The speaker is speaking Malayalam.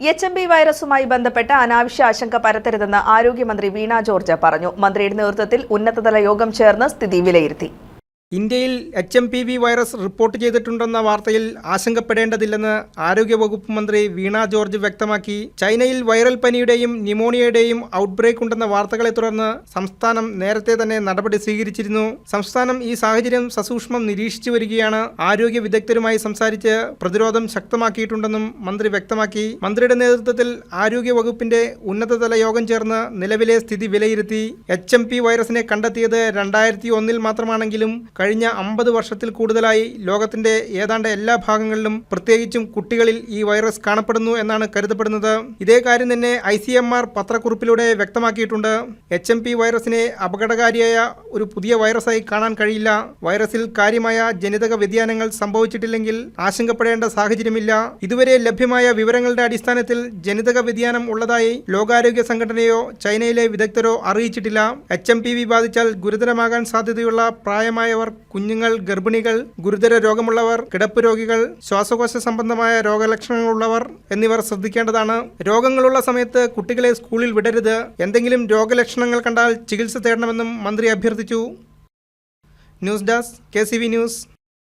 എച്ച് എം ബി വൈറസുമായി ബന്ധപ്പെട്ട് അനാവശ്യ ആശങ്ക പരത്തരുതെന്ന് ആരോഗ്യമന്ത്രി വീണ ജോർജ് പറഞ്ഞു. മന്ത്രിയുടെ നേതൃത്വത്തിൽ ഉന്നതതല യോഗം ചേർന്ന് സ്ഥിതി വിലയിരുത്തി. ഇന്ത്യയിൽ H M P V virus report ചെയ്തിട്ടുണ്ടെന്ന വാർത്തയിൽ ആശങ്കപ്പെടേണ്ടതില്ലെന്ന് ആരോഗ്യവകുപ്പ് മന്ത്രി വീണ ജോർജ് വ്യക്തമാക്കി. ചൈനയിൽ വൈറൽ പനിയുടെയും ന്യൂമോണിയയുടെയും ഔട്ട്ബ്രേക്ക് ഉണ്ടെന്ന വാർത്തകളെ തുടർന്ന് സംസ്ഥാനം നേരത്തെ തന്നെ നടപടി സ്വീകരിച്ചിരുന്നു. സംസ്ഥാനം ഈ സാഹചര്യം സസൂക്ഷ്മം നിരീക്ഷിച്ചു വരികയാണ്. ആരോഗ്യ വിദഗ്ധരുമായി സംസാരിച്ച് പ്രതിരോധം ശക്തമാക്കിയിട്ടുണ്ടെന്നും മന്ത്രി വ്യക്തമാക്കി. മന്ത്രിയുടെ നേതൃത്വത്തിൽ ആരോഗ്യ വകുപ്പിന്റെ ഉന്നതതല യോഗം ചേർന്ന് നിലവിലെ സ്ഥിതി വിലയിരുത്തി. എച്ച് എം പി വൈറസിനെ കണ്ടെത്തിയത് രണ്ടായിരത്തി ഒന്നിൽ മാത്രമാണെങ്കിലും കഴിഞ്ഞ അമ്പത് വർഷത്തിൽ കൂടുതലായി ലോകത്തിന്റെ ഏതാണ്ട് എല്ലാ ഭാഗങ്ങളിലും പ്രത്യേകിച്ചും കുട്ടികളിൽ ഈ വൈറസ് കാണപ്പെടുന്നു എന്നാണ് കരുതപ്പെടുന്നത്. ഇതേ കാര്യം തന്നെ ഐ സി എം ആർ പത്രക്കുറിപ്പിലൂടെ വ്യക്തമാക്കിയിട്ടുണ്ട്. എച്ച് എം പി വൈറസിനെ അപകടകാരിയായ ഒരു പുതിയ വൈറസായി കാണാൻ കഴിയില്ല. വൈറസിൽ കാര്യമായ ജനിതക വ്യതിയാനങ്ങൾ സംഭവിച്ചിട്ടില്ലെങ്കിൽ ആശങ്കപ്പെടേണ്ട സാഹചര്യമില്ല. ഇതുവരെ ലഭ്യമായ വിവരങ്ങളുടെ അടിസ്ഥാനത്തിൽ ജനിതക വ്യതിയാനം ഉള്ളതായി ലോകാരോഗ്യ സംഘടനയോ ചൈനയിലെ വിദഗ്ധരോ അറിയിച്ചിട്ടില്ല. എച്ച് എം പി വി ബാധിച്ചാൽ ഗുരുതരമാകാൻ സാധ്യതയുള്ള കുഞ്ഞുങ്ങൾ ഗർഭിണികൾ ഗുരുതര രോഗമുള്ളവർ കിടപ്പ് രോഗികൾ ശ്വാസകോശ സംബന്ധമായ രോഗലക്ഷണങ്ങളുള്ളവർ എന്നിവർ ശ്രദ്ധിക്കേണ്ടതാണ്. രോഗങ്ങളുള്ള സമയത്ത് കുട്ടികളെ സ്കൂളിൽ വിടരുത്. എന്തെങ്കിലും രോഗലക്ഷണങ്ങൾ കണ്ടാൽ ചികിത്സ തേടണമെന്നും മന്ത്രി അഭ്യർത്ഥിച്ചു. News desk K news.